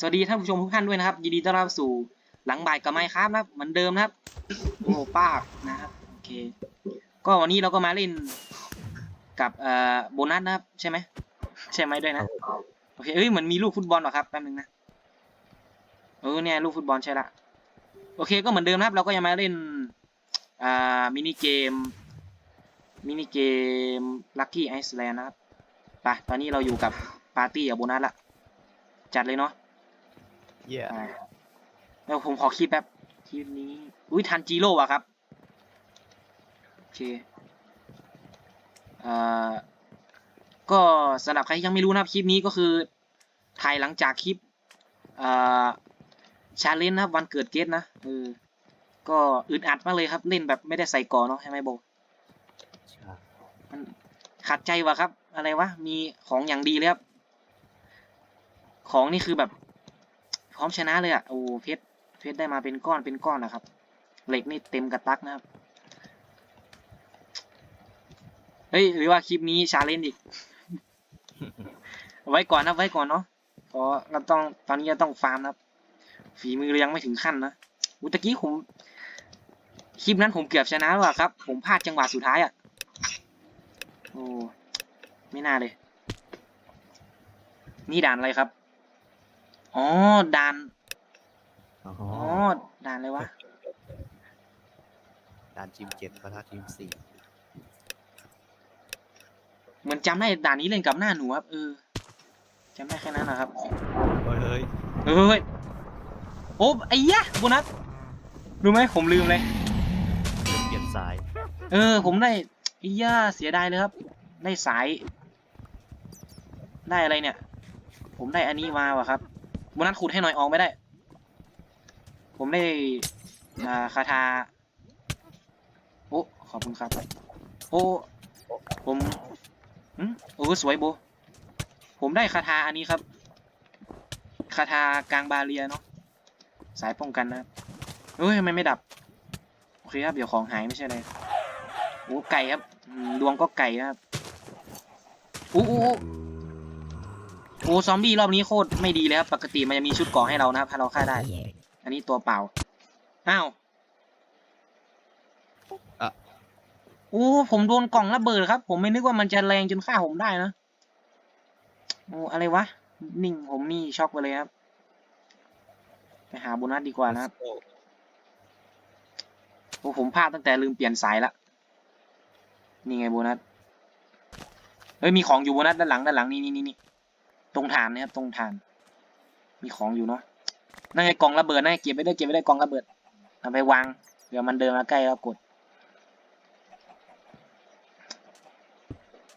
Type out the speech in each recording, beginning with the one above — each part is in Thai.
สวัสดีท่านผู้ชมทุกท่านด้วยนะครับ ยินดีต้อนรับสู่หลังบ่ายกับไมค์ครับนะครับเหมือนเดิมนะครับ โอ้ป้ากนะครับโอเค ก็วันนี้เราก็มาเล่นกับเอ่อโบนัสนะครับ ใช่ไหมใช่ไหมด้วยนะโอเคเอ้ยเหมือนมีลูกฟุตบอลเหรอครับแป๊บนึงนะเออเนี่ยลูกฟุตบอลใช่ละโอเคก็เหมือนเดิมนะครับ เราก็ยังมาเล่นอ่ามินิเกมมินิเกมลัคกี้ไอซ์แลนด์นะครับไปตอนนี้เราอยู่กับปาร์ตี้กับโบนัสละจัดเลยเนาะ เย่อ่าแล้วผมขอคลิปแป๊บคลิปนี้ อุ้ยทันจีโร่อะครับ โอเคเอ่อก็สำหรับใครที่ยังไม่รู้นะครับคลิปนี้ก็คือถ่ายหลังจากคลิปเอ่อชาเลนจ์นะครับวันเกิดเกตนะเออก็อึดอัดมากเลยครับเล่นแบบไม่ได้ใส่ก่อเนาะใช่ไหมโบใช่มันขัดใจวะครับ อะไรวะมีของอย่างดีเลยครับ ของนี่คือแบบ พร้อมชนะเลยอะ่ะโอ้เพชรเพชรได้มาเป็นก้อนเป็นก้อนนะครับ เหล็กนี่เต็มกระตักนะครับเฮ้ยหรือว่าคลิปนี้ชาเลนจ์อีกไว้ก่อนนะไว้ก่อนเนาะเพราะเราต้องตอนนี้จะต้องฟาร์มนะครับ ฝีมือเรายังไม่ถึงขั้นนะอุตะกี้ผมคลิปนั้นผมเกือบชนะแล้วอะครับ ผมพลาดจังหวะสุดท้ายอะโอ้ไม่น่าเลย นี่ด่านอะไรครับ อ๋อด่านอ๋ออ๋อด่านอะไรวะด่านทีมเจ็ดปะทะทีมสี่เหมือนจำได้ด่านนี้เล่นกับหน้าหนูครับเออจำได้แค่นั้นนะครับเฮ้ยเฮ้ยเฮ้ยโอ้ไอ้ยะโบนัสรู้ไหมผมลืมเลยเปลี่ยนสาย เออ ผมได้ไอ้ย่าเสียดายเลยครับ ได้สาย ได้อะไรเนี่ย ผมได้อันนี้มาว่ะครับโบนัสขุดให้หน่อยออกไม่ได้ ผมได้อ่าคาถาโอ้ขอบคุณครับ โอ้ผมอืมโอ้สวยโบ ผมได้คาถาอันนี้ครับ คาถากลางบาเรียเนาะสายป้องกันนะเฮ้ยทำไมไม่ดับ โอเคครับ เดี๋ยวของหายไม่ใช่เลยโอ้ไก่ครับ ดวงก็ไก่ครับโอ้อ้ อ้โอ้ซอมบี้รอบนี้โคตรไม่ดีเลยครับ ปกติมันจะมีชุดเกราะให้เรานะครับ ถ้าเราฆ่าได้ อันนี้ตัวเปล่า อ้าวอะโอ้ผมโดนกล่องระเบิดครับ ผมไม่นึกว่ามันจะแรงจนฆ่าผมได้นะโอ้อะไรวะ นิ่งผมนี่ช็อกไปเลยครับ ไปหาโบนัสดีกว่านะครับโอ้โอ้ผมพลาดตั้งแต่ลืมเปลี่ยนสายละนี่ไงโบนัส เฮ้ยมีของอยู่โบนัสด้านหลังด้านหลังนี่นี่นี่นี่ต รงฐานนะครับตรงฐาน มีของอยู่เนาะนั่นไงกล่องระเบิดนั่นไงเก็บไว้ได้เก็บไว้ได้กล่องระเบิดเอาไปวางเดี๋ยวมันเดินมาใกล้แล้วกด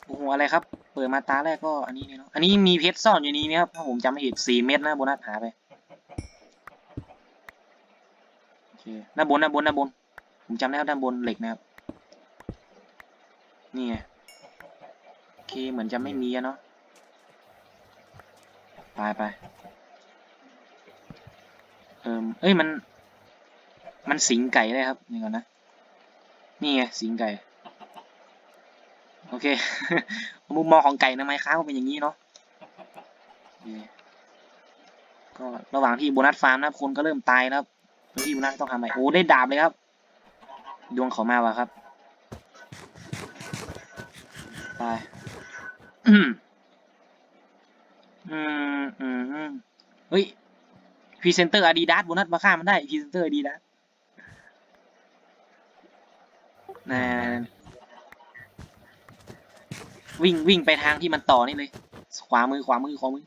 โอ้โหอะไรครับ เปิดมาตาแรกก็อันนี้เนาะอันนี้มีเพชรซ่อนอยู่นี้นะครับถ้าผมจำไม่ผิดสี่เม็ดนะโบนัสหาไปโอเคด้าบนบนด้านบนด้าบน ผมจำได้ครับด้านบนเหล็กนะครับนี่ไงโอเคเหมือนจะไม่มีอะเนาะ ไปไปเอิมเอ้ยมัน มันสิงไก่ได้ครับนี่ก่อนนะ นี่ไงสิงไก่ โอเค มุมมองของไก่ในไมค์ค้าก็เป็นอย่างนี้เนาะก็ระหว่างที่โบนัสฟาร์มนะครับคนก็เริ่มตายนะครับที่โบนัสต้องทำอะไรโอ้ได้ดาบเลยครับ ดวงเขามาว่ะครับ ไป อืมอืมเฮ้ยพรีเซนเตอร์อาดิดาสโบนัสมาฆ่ามันได้พรีเซนเตอร์อาดิดาสนะวิ่งวิ่งไปทางที่มันต่อนี่เลย ขวามือขวามือขวามือ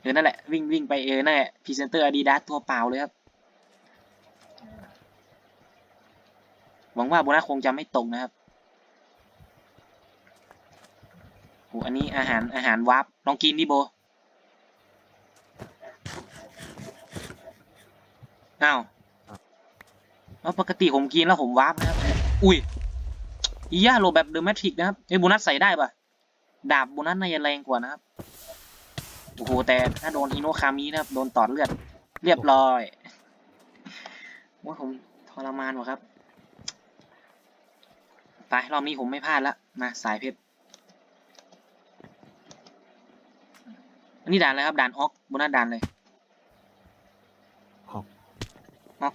เออนั่นแหละวิ่งวิ่งไปเออนั่นแหละพรีเซนเตอร์อาดิดาสตัวเปล่าเลยครับหวังว่าโบนัสคงจะไม่ตกนะครับโอ้อันนี้อาหารอาหารวาร์ปลองกินดิโบอ้าวเอาปกติผมกินแล้วผมวาร์ปนะครับ อุ้ยอีย่าโลแบบเดอะแมทริกนะครับเอ้ยโบนัสใส่ได้ปะดาบโบนัสน่าจะแรงกว่านะครับ โอ้โห แต่ถ้าโดนอิโนคามินะครับ โดนตอดเลือด เรียบร้อยว่าผมทรมานวะครับ ไป รอบนี้ผมไม่พลาดละมาสายเพชร อันนี้ด่านอะไรครับด่านออกโบนัสด่านเลยออกออก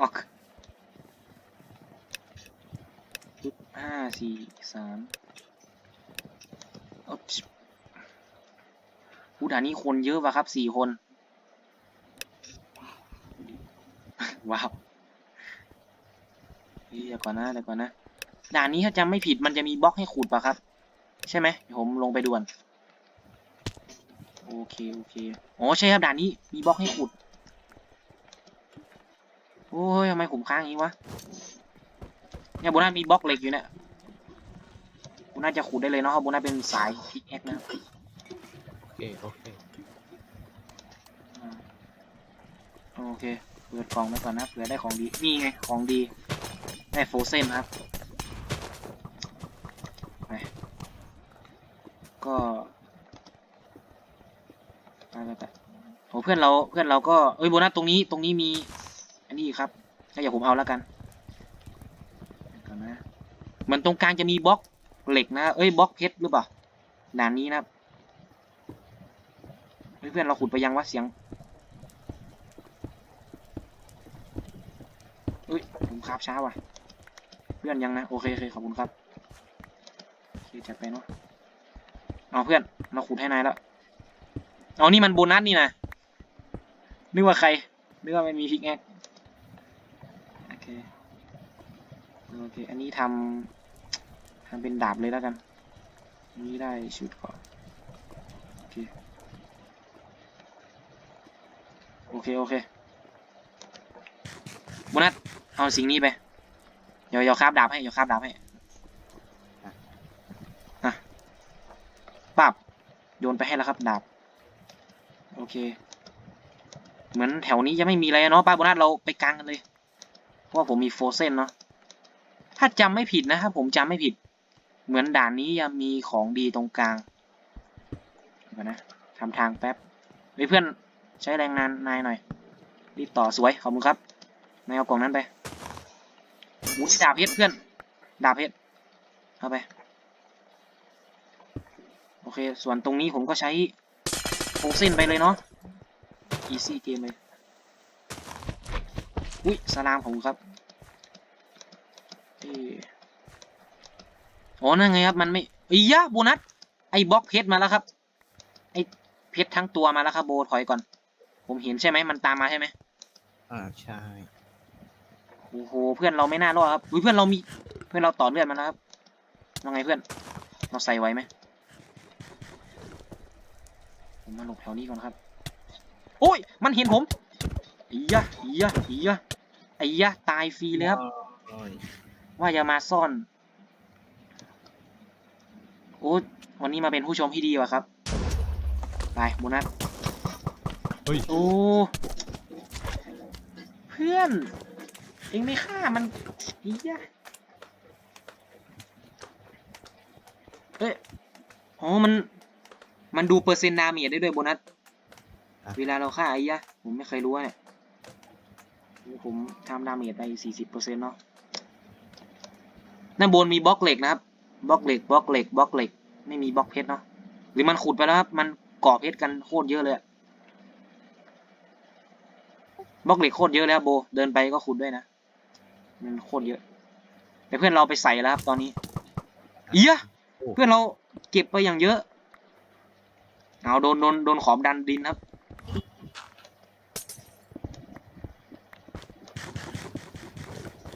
ออกจุดห้าสี่สามอ๊บผู้ด่านนี้คนเยอะว่ะครับสี่คน ว้าวเฮ้ยเดี๋ยวก่อนนะเดี๋ยวก่อนนะ ด่านนี้ถ้าจำไม่ผิดมันจะมีบล็อกให้ขุดป่ะครับ ใช่ไหมเดี๋ยวผมลงไปด่วน โอเค โอเค อ๋อ ใช่ครับด่านนี้ มีบล็อกให้ขุด โอ้ยทำไมผมค้างอย่างนี้วะ เนี่ยโบนัสมีบล็อกเหล็กอยู่เนี่ยโบนัสจะขุดได้เลยเนาะเพราะโบนัสเป็นสายพิกแอคนะโอเค โอเคอ่าโอเค เปิดกล่องไปก่อนนะ เผื่อได้ของดี นี่ไง ของดี ได้โฟเซนครับไปก็ไปไปไปโอ้ เพื่อนเราเพื่อนเราก็เอ้ยโบนัสตรงนี้ตรงนี้มี อันนี้ครับก็อย่าผมเอาแล้วกันก่อนนะมือนตรงกลางจะมีบล็อกเหล็กนะเอ้ยบล็อกเพชรหรือเปล่าด่านนี้นะเพื่อนเราขุดไปยังวะเสียงเอ้ยผมคาบช้าว่ะ เพื่อนยังนะโอเคโอเคขอบคุณครับโอเคจัดไปเนาะเอาเพื่อนเราขุดให้นายแล้วเอานี่มันโบนัสนี่นะ นึกว่าใคร นึกว่าไม่มีพิกแอคโอเค โอเค อันนี้ทำทำเป็นดาบเลยแล้วกันนนี้ได้ชุดก่อน โอเค โอเค โอเคโบนัสเอาสิ่งนี้ไป เดี๋ยวเดี๋ยวคาบดาบให้ เดี๋ยวคาบดาบให้อะปับโยนไปให้แล้วครับดาบ โอเค เหมือนแถวนี้จะไม่มีอะไรเนาะป้าโบนัสเราไปกลางกันเลย เพราะว่าผมมีโฟเซนเนาะถ้าจำไม่ผิดนะถ้าผมจำไม่ผิด เหมือนด่านนี้ยังมีของดีตรงกลางเดี๋ยวนะทำทางแป๊บเฮ้เพื่อนใช้แรงงานนายหน่อย รีบต่อสวยขอบคุณครับนายเอากล่องนั้นไปหมูที่ดาบเพชรเพื่อน ดาบเพชรเอาไป โอเค ส่วนตรงนี้ผมก็ใช้โฟเซนไปเลยเนาะ อีซี่เกมเลย อุ้ยสลามของครับเอ้ยอ๋อนั่นไงครับ มันไม่อียะโบนัส ไอ้บล็อกเพชรมาแล้วครับ ไอ้เพชรทั้งตัวมาแล้วครับโบถอยก่อน ผมเห็นใช่ไหมมันตามมาใช่ไหมอ่าใช่ โอ้โห เพื่อนเราไม่น่ารอดครับอุ้ยเพื่อนเรามี เพื่อนเราต่อเลือดมาแล้วครับว่าไงเพื่อน เราใส่ไว้ไหมผมมาหลบแถวนี้ก่อนครับโอ้ย มันเห็นผมอียะอียะอียะไอ้ยะตายฟรีเลยครับโอ้ยว่าจะมาซ่อน โอ้วันนี้มาเป็นผู้ชมที่ดีว่ะครับ ไปโบนัสเฮ้ย โอ้ เพื่อน เองไม่ฆ่ามันอียะเอ้ย อ๋อ มัน มันดูเปอร์เซ็นต์ดาเมจได้ด้วยโบนัส เวลาเราฆ่าไอ้ยะ ผมไม่เคยรู้อะเนี่ยผมทำดาเมจไปสี่สิบเปอร์เซ็นต์เนาะด้านบนมีบล็อกเหล็กนะครับ บล็อกเหล็ก บล็อกเหล็ก บล็อกเหล็ก ไม่มีบล็อกเพชรเนาะ หรือมันขุดไปแล้วครับ มันก่อเพชรกันโคตรเยอะเลยอะบล็อกเหล็กโคตรเยอะแล้วโบ เดินไปก็ขุดด้วยนะ มันโคตรเยอะ แต่เพื่อนเราไปใส่แล้วครับตอนนี้ เอียะเพื่อนเราเก็บไปอย่างเยอะ เอาโดนโดนโดนขอบดันดินครับ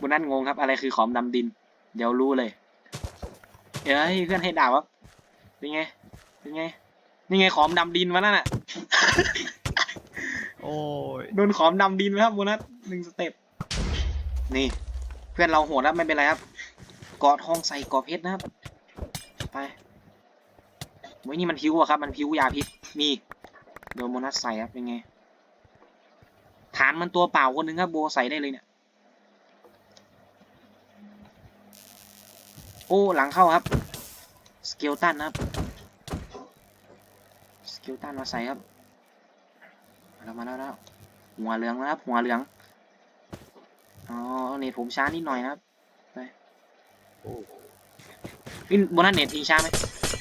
บนนั้นงงครับ อะไรคือขอมดำดิน เดี๋ยวรู้เลยเอ้ยเพื่อนให้ด่าวครับเป็นไงเป็นไง นี่ไงขอมดำดินมาแล้วน่ะโอ้ยโดนขอมดำดินไหมครับโบนัสหนึ่งสเต็ปนี่ เพื่อนเราโหดแล้วไม่เป็นไรครับเกาะทองใส่เกาะเพชรนะครับไปโอ้ยนี่มันพิวอะครับ มันพิวยาพิษนี่โดนโบนัสใส่ครับเป็นไงฐานมันตัวเปล่าคนหนึงครับโบใส่ได้เลยเนี่ย โอ้หลังเข้าครับ สเกลตันนะครับ สเกลตันมาใส่ครับมาแล้วมาแล้วแล้วหัวเหลืองนะครับ หัวเหลือง อ๋อเน็ตผมช้านิดหน่อยนะครับโอ้นี่โบนัสเน็ตอีกช้าไหม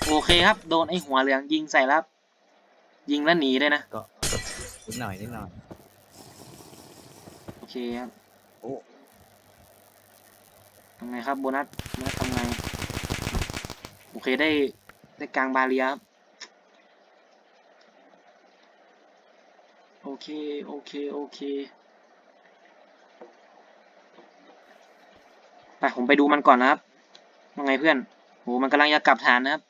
โอเคครับ โดนไอหัวเหลืองยิงใส่แล้วครับยิงแล้วหนีเลยนะ ก็นิดหน่อยนิดหน่อย โอเคครับ โอ้ ทำไงครับโบนัสโบนัสทำไง โอเคได้ได้กลางบาเรียครับโอเค โอเค โอเค ไป ผมไปดูมันก่อนนะครับว่าไงเพื่อนโหมันกำลังจะกลับฐานนะครับ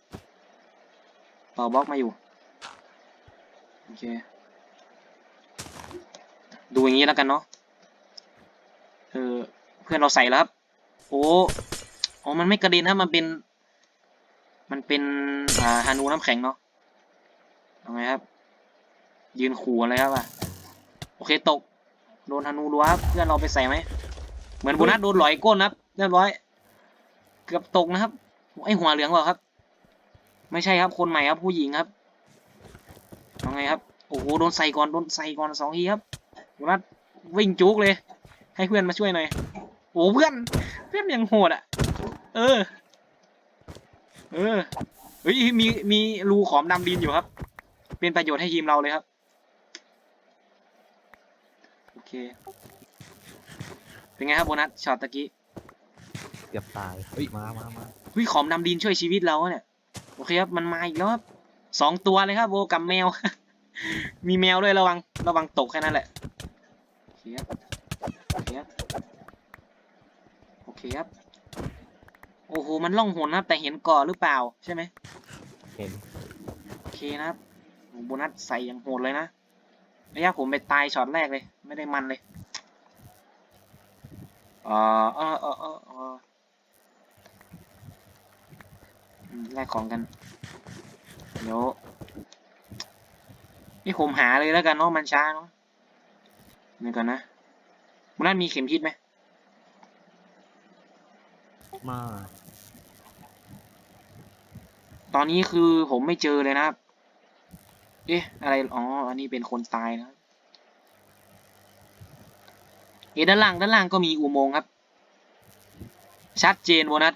ต่อบล็อกมาอยู่ โอเค ดูอย่างนี้แล้วกันเนาะ เออ เพื่อนเราใส่แล้วครับ โอ้อ๋มันไม่กระเด็นครับมันเป็น มันเป็นอ่าฮานูน้ำแข็งเนาะเอาไงครับ ยืนขู่อะไรครับอะโอเคตก โดนฮานูรัวครับเพื่อนเราไปใส่ไหม เหมือนโบนัสโดนหลอยก้นครับเรียบร้อย เกือบตกนะครับ ไอหัวเหลืองเปล่าครับ ไม่ใช่ครับคนใหม่ครับผู้หญิงครับเอาไงครับ โอ้โหโดนใส่ก่อนโดนใส่ก่อนสองทีครับโบนัสวิ่งจุกเลย ให้เพื่อนมาช่วยหน่อย โอ้เพื่อน พื่อนยังโหดอะ เออ เออเฮ้ยมีมีรูขอมดำดินอยู่ครับ เป็นประโยชน์ให้ทีมเราเลยครับ โอเค เป็นไงครับโบนัสช็อตตะกี้เกือบตายเฮ้ยมามามาวิขอมดำดินช่วยชีวิตเราอะเนี่ย โอเคครับ มันมาอีกแล้วครับสองตัวเลยครับโบกับแมว มีแมวด้วยระวัง ระวังตกแค่นั้นแหละโอเคครับ โอเคครับ โอ เคครับ โอ้โห มันล่องหนนะครับแต่เห็นเกาะหรือเปล่าใช่ไหมเห็น โอเคนะครับโอ้โหโบนัสใส่อย่างโหดเลยนะระยะผมไปตายช็อตแรกเลย ไม่ได้มันเลยเออเออเออเออเอออืมแลกของกัน เดี๋ยว นี่ผมหาเลยแล้วกันเนาะมันช้าเนาะเดี๋ยวก่อนนะโบนัสมีเข็มทิศไหม มา ตอนนี้คือผมไม่เจอเลยนะครับ เอ๊ะ อะไร อ๋อ อันนี้เป็นคนตายนะครับเอ๊ะด้านล่าง ด้านล่างก็มีอุโมงค์ครับ ชัดเจนโบนัส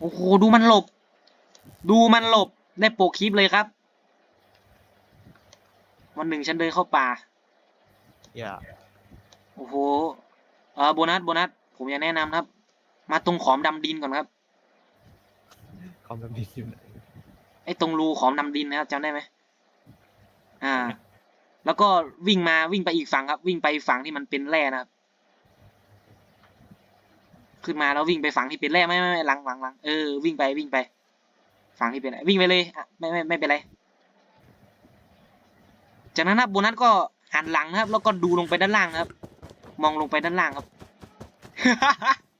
โอ้โห ดูมันหลบ ดูมันหลบ ได้โปกคลิปเลยครับ วันหนึ่งฉันเดินเข้าป่า อย่า โอ้โห เออโบนัส โบนัส ผมอยากแนะนำนะครับ มาตรงขอมดำดินก่อนครับ คอมพิวเตอร์อยู่ไหนไอ้ตรงรูขอมดำดินนะครับจำได้ไหมอ่า แล้วก็วิ่งมาวิ่งไปอีกฝั่งครับ วิ่งไปฝั่งที่มันเป็นแร่นะครับ ขึ้นมาแล้ววิ่งไปฝั่งที่เป็นแร่ไม่ไม่ไม่หลังหลังหลังเออวิ่งไปวิ่งไป ฝั่งที่เป็นวิ่งไปเลยอะไม่ไม่ไม่เป็นไร จากนั้นนะครับโบนัสก็หันหลังนะครับ แล้วก็ดูลงไปด้านล่างนะครับ มองลงไปด้านล่างครับโอ้โห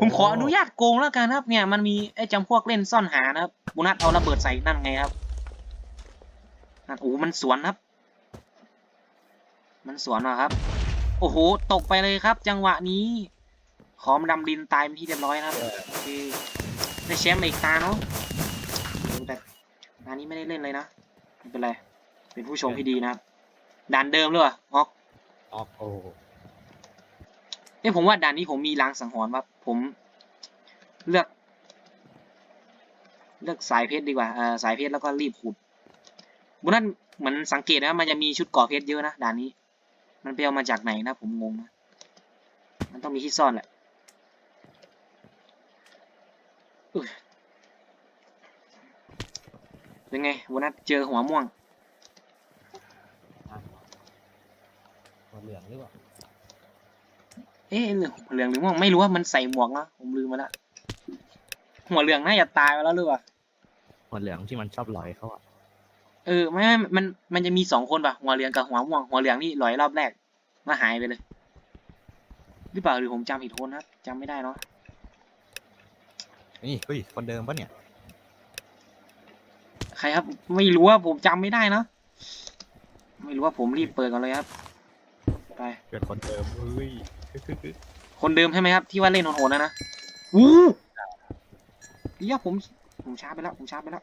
ผมขออนุญาตโกงแล้วกันนะครับ เนี่ยมันมีไอ้จำพวกเล่นซ่อนหานะครับโบนัสเอาระเบิดใส่นั่นไงครับนั่นโอ้โหมันสวนครับ มันสวนว่ะครับ โอ้โหตกไปเลยครับ จังหวะนี้ ขอมดำดินตายเป็นที่เรียบร้อยนะครับโอเคได้แชมป์มาอีกตาเนาะโอ้โหแต่ตานี้ไม่ได้เล่นเลยนะไม่เป็นไรเป็นผู้ชมที่ดีนะครับด่านเดิมเลยว่ะฮอกออกโอ้ เอ้ยผมว่าด่านนี้ผมมีลางสังหรณ์ว่าผมเลือก เลือกสายเพชรดีกว่าเออสายเพชรแล้วก็รีบขุดบุนั้นเหมือนสังเกตนะมันจะมีชุดก่อเพชรเยอะนะด่านนี้ มันไปเอามาจากไหนนะ ผมงงนะมันต้องมีที่ซ่อนแหละเป็นไงวันนั้นเจอหัวม่วงหัวเหลืองหรือเปล่า เอ๊ะเหลืองเหลืองหรือม่วงไม่รู้ว่ามันใส่หมวกนะผมลืมมาละหัวเหลืองน่าจะตายไปแล้วหรือเปล่าหัวเหลืองที่มันชอบลอยเขาอะเออไม่ไม่มันมันจะมีสองคนป่ะหัวเหลืองกับหัวม่วงหัวเหลืองนี่ลอยรอบแรกมาหายไปเลยหรือเปล่าหรือผมจำผิดคนครับจำไม่ได้เนาะนี่เฮ้ยคนเดิมปะเนี่ย ใครครับ ไม่รู้ว่าผมจำไม่ได้เนอะไม่รู้ว่าผมรีบเปิดก่อนเลยครับไปเกิดคนเดิมเฮ้ย คนเดิมใช่ไหมครับ ที่ว่าเล่นโหดๆนะนะอู้เดี๋ยวผมผมช้าไปแล้วผมช้าไปแล้ว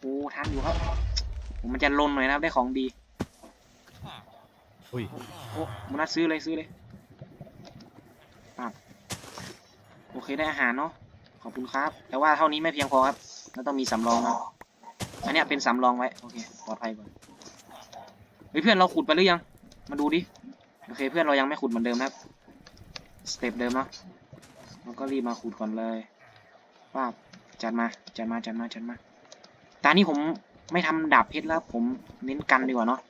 โอ้ทันอยู่ครับ ผมมันจะลนหน่อยนะครับได้ของดีอุ้ยโอ้มันน่าซื้อเลยซื้อเลยปับโอเคได้อาหารเนาะขอบคุณครับ แต่ว่าเท่านี้ไม่เพียงพอครับแล้วต้องมีสำรองครับอันเนี้ยเป็นสำรองไว้โอเคปลอดภัยก่อนเฮ้ยเพื่อนเราขุดไปหรือยัง มาดูดิโอเคเพื่อนเรายังไม่ขุดเหมือนเดิมนะครับ สเต็ปเดิมเนาะเราก็รีบมาขุดก่อนเลยป้าจัดมาจัดมาจัดมาจัดมาตานี้ผมไม่ทำดาบเพชรแล้วผมเน้นกันดีกว่าเนาะ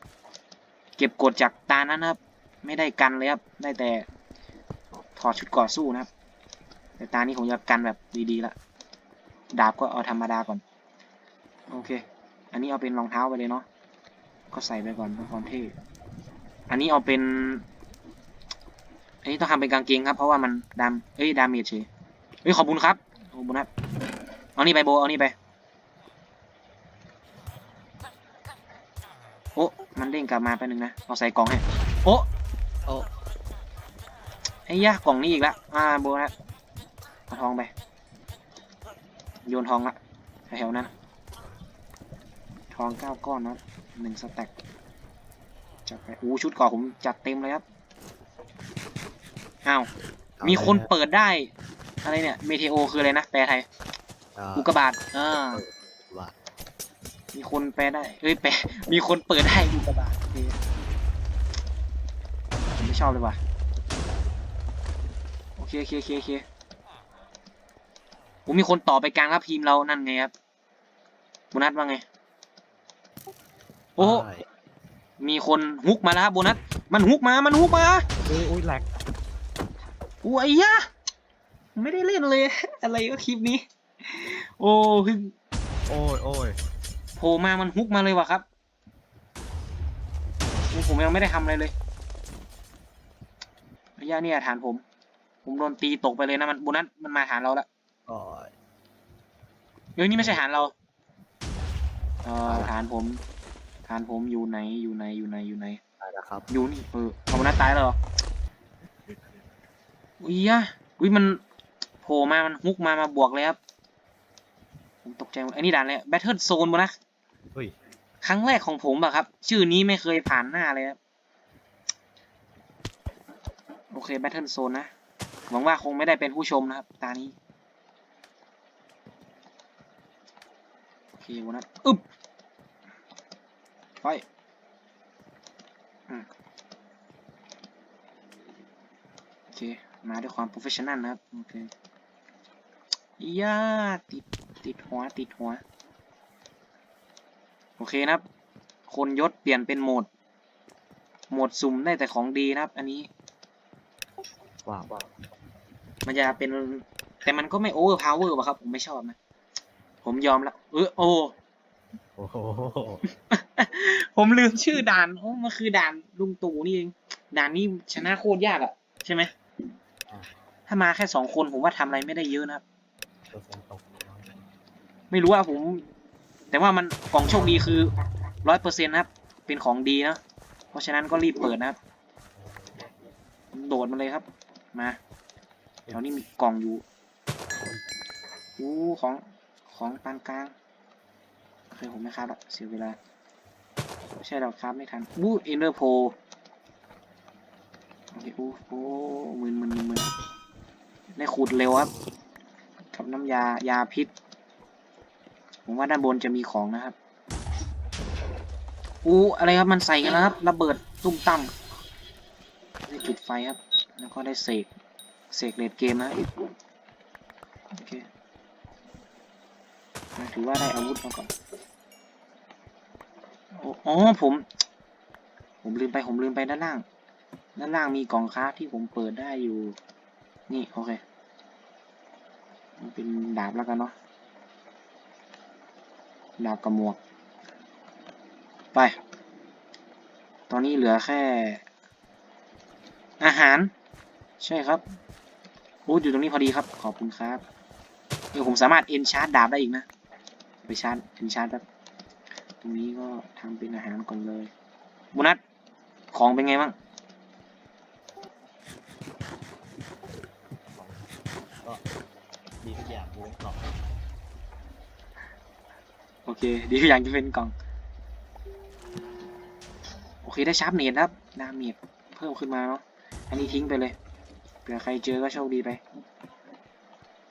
เก็บกดจากตานั้นนะครับ ไม่ได้กันเลยครับได้แต่ถอดชุดก่อสู้นะครับ แต่ตานี้ผมจะกันแบบดีๆละดาบก็เอาธรรมดาก่อน โอเค อันนี้เอาเป็นรองเท้าไปเลยเนาะก็ใส่ไปก่อนเพื่อความเท่อันนี้เอาเป็น อันนี้ต้องทำเป็นกางเกงครับ เพราะว่ามันดามเอ้ยดาเมจเฉยเฮ้ยขอบคุณครับขอบคุณครับเอานี่ไปโบเอานี่ไปโอ้มันเด้งกลับมาไปบนึงนะเอาใส่กล่องให้โอ้โอ้ไอ้ยะกล่องนี้อีกแล้วอ่าโบนะเอาทองไปโยนทองละแถวๆนั้นทองเก้าก้อนนะหนึ่งสแต็กจัดไปอู้ชุดก่อผมจัดเต็มเลยครับ อ้าวมีคนเปิดได้ อะไรเนี่ย เมเทโอคืออะไรนะ แปลไทยอ่าอุกกาบาตอ่า ว่ามีคนแปลได้เอ้ยแปล มีคนเปิดได้อุกกาบาตโอเคผมไม่ชอบเลยว่ะ โอเคโอเคโอเคโอเคผมมีคนต่อไปกลางครับทีมเรา นั่นไงครับโบนัสว่าไง โอ้โหใช่มีคนฮุกมาแล้วครับโบนัส มันฮุกมา มันฮุกมาเอ้ยอุ้ยแหลก โอ้ยยะไม่ได้เล่นเลย อะไรก็คลิปนี้ โอ้เพิ่งโอ้ยโอ้ยโผล่มามันฮุกมาเลยว่ะครับโอ้ผมยังไม่ได้ทำอะไรเลยระยะเนี่ยฐานผม ผมโดนตีตกไปเลยนะมันโบนัสมันมาฐานเราละโอ้ยเฮ้ยนี่ไม่ใช่ฐานเราเอ่อฐานผม ฐานผมอยู่ไหนอยู่ไหนอยู่ไหนอยู่ไหน ตายแล้วครับ อยู่นี่เออเอาโบนัสตายแล้วเหรอ อุ้ยยะอุ้ยมันโผล่มา มันฮุกมา มาบวกเลยครับ ผมตกใจหมดไอ้นี่ด่านเลยแบทเทิลโซนโบนัสเฮ้ย ครั้งแรกของผมอะครับ ชื่อนี้ไม่เคยผ่านหน้าเลยครับ โอเค Battle Zone นะ หวังว่าคงไม่ได้เป็นผู้ชมนะครับ ตานี้ โอเควันนั้นอึ๊บไปอืมโอเค มาด้วยความโปรเฟชชั่น a ลนะครับโอเคย่าติดติดหัวติดหัว โอเคนะครับ คนยศเปลี่ยนเป็นโหมด โหมดสุ่มได้แต่ของดีนะครับ อันนี้ว้าวมันจะเป็น แต่มันก็ไม่โอเวอร์พาวเวอร์ป่ะครับ ผมไม่ชอบนะ ผมยอมละเออโอ้โอ้โหผมลืมชื่อด่านโอ้มันคือด่านลุงตู่นี่เอง ด่านนี้ชนะโคตรยากอะใช่ไหม ถ้ามาแค่สองคนผมว่าทำอะไรไม่ได้เยอะนะครับเปอร์เซ็นต์ตกไม่รู้ว่าผม แต่ว่ามันกล่องโชคดีคือร้อยเปอร์เซ็นต์นะครับ เป็นของดีนะ เพราะฉะนั้นก็รีบเปิดนะครับ โดดมาเลยครับ มาแถวนี้มีกล่องอยู่อู้ของของปานกลางโอเคผมไม่ครับละเสียเวลา ไม่ใช่เราครับไม่ทันบูเอ็นเดอร์โพ โอ้โอ้มึนมึนมึนมึนได้ขูดเร็วครับ กับน้ำยายาพิษ ผมว่าด้านบนจะมีของนะครับอู้อะไรครับมันใส่กันแล้วครับระเบิดตุ้มตั้มได้จุดไฟครับ แล้วก็ได้เสกเสกเลดเกมนะโอเคถือว่าได้อาวุธมาก่อนโอ้อ๋อผม ผมลืมไปผมลืมไปด้านล่าง ด้านล่างมีกล่องคราที่ผมเปิดได้อยู่ นี่โอเค มันเป็นดาบแล้วกันเนาะ ดาบกระหมวก ไป ตอนนี้เหลือแค่ อาหาร ใช่ครับโอ้อยู่ตรงนี้พอดีครับ ขอบคุณครับเออผมสามารถเอ็นชาร์จดาบได้อีกนะ ไปชาร์จเอ็นชาร์จแบบตรงนี้ก็ทำเป็นอาหารก่อนเลยโบนัสของเป็นไงบ้าง ก็ดี ทุกอย่างวงกรอบโอเค ดีทุกอย่างจะเป็นกล่อง โอเคได้ชาร์ปเนตครับดาเมจเพิ่มขึ้นมาเนาะ อันนี้ทิ้งไปเลย เผื่อใครเจอก็โชคดีไป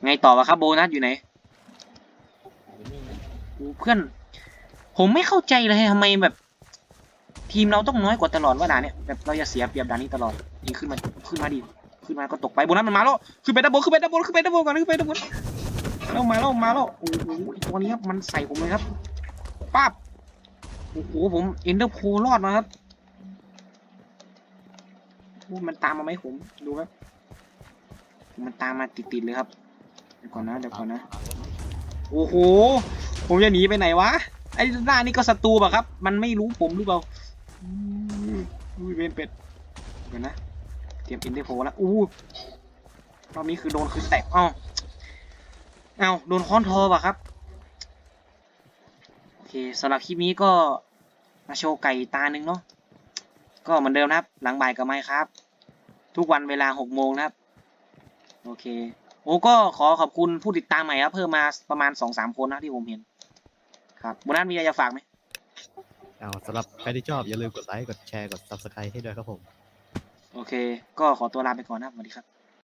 ไงต่อวะครับโบนัสอยู่ไหนโอ้เพื่อน ผมไม่เข้าใจเลยทำไมแบบ ทีมเราต้องน้อยกว่าตลอดว่าด่านเนี่ยแบบเราจะเสียเปรียบด่านนี้ตลอดยิงขึ้นมาขึ้นมาดิ ขึ้นมาก็ตกไปบนนั้นมันมาแล้วขึ้นไปด้านบนขึ้นไปด้านบนขึ้นไปด้านบนก่อนขึ้นไปด้านบนแล้วมาแล้วมาแล้วโอ้โหตัวนี้ครับมันใส่ผมเลยครับปั๊บโอ้โหผมเอ็นเดอร์โพรอดมาครับมันตามมาไหมผมดูครับ มันตามมาติดๆเลยครับเดี๋ยวก่อนนะเดี๋ยวก่อนนะโอ้โหผมจะหนีไปไหนวะไอ้หน้านี่ก็ศัตรูป่ะครับ มันไม่รู้ผมหรือเปล่าอุ้ยเวนเป็ดเดี๋ยวนะ เตรียมอินเดโฟแล้วอู้รอบนี้คือโดนคือแตกเอ้าเอ้าโดนค้อนทอป่ะครับ โอเคสำหรับคลิปนี้ก็มาโชว์ไก่ตาหนึ่งเนาะก็เหมือนเดิมนะครับ หลังบ่ายกับไม้ครับ ทุกวันเวลาหกโมงนะครับ โอเคโอ้ก็ขอขอบคุณผู้ติดตามใหม่ครับ เพิ่มมาประมาณสองสามคนนะที่ผมเห็น ครับบุญนัทมีอะไรจะฝากไหมเอาสำหรับใครที่ชอบอย่าลืมกดไลค์ กดแชร์ กด subscribe ให้ด้วยครับผม โอเค ก็ขอตัวลาไปก่อนนะครับสวัสดีครับ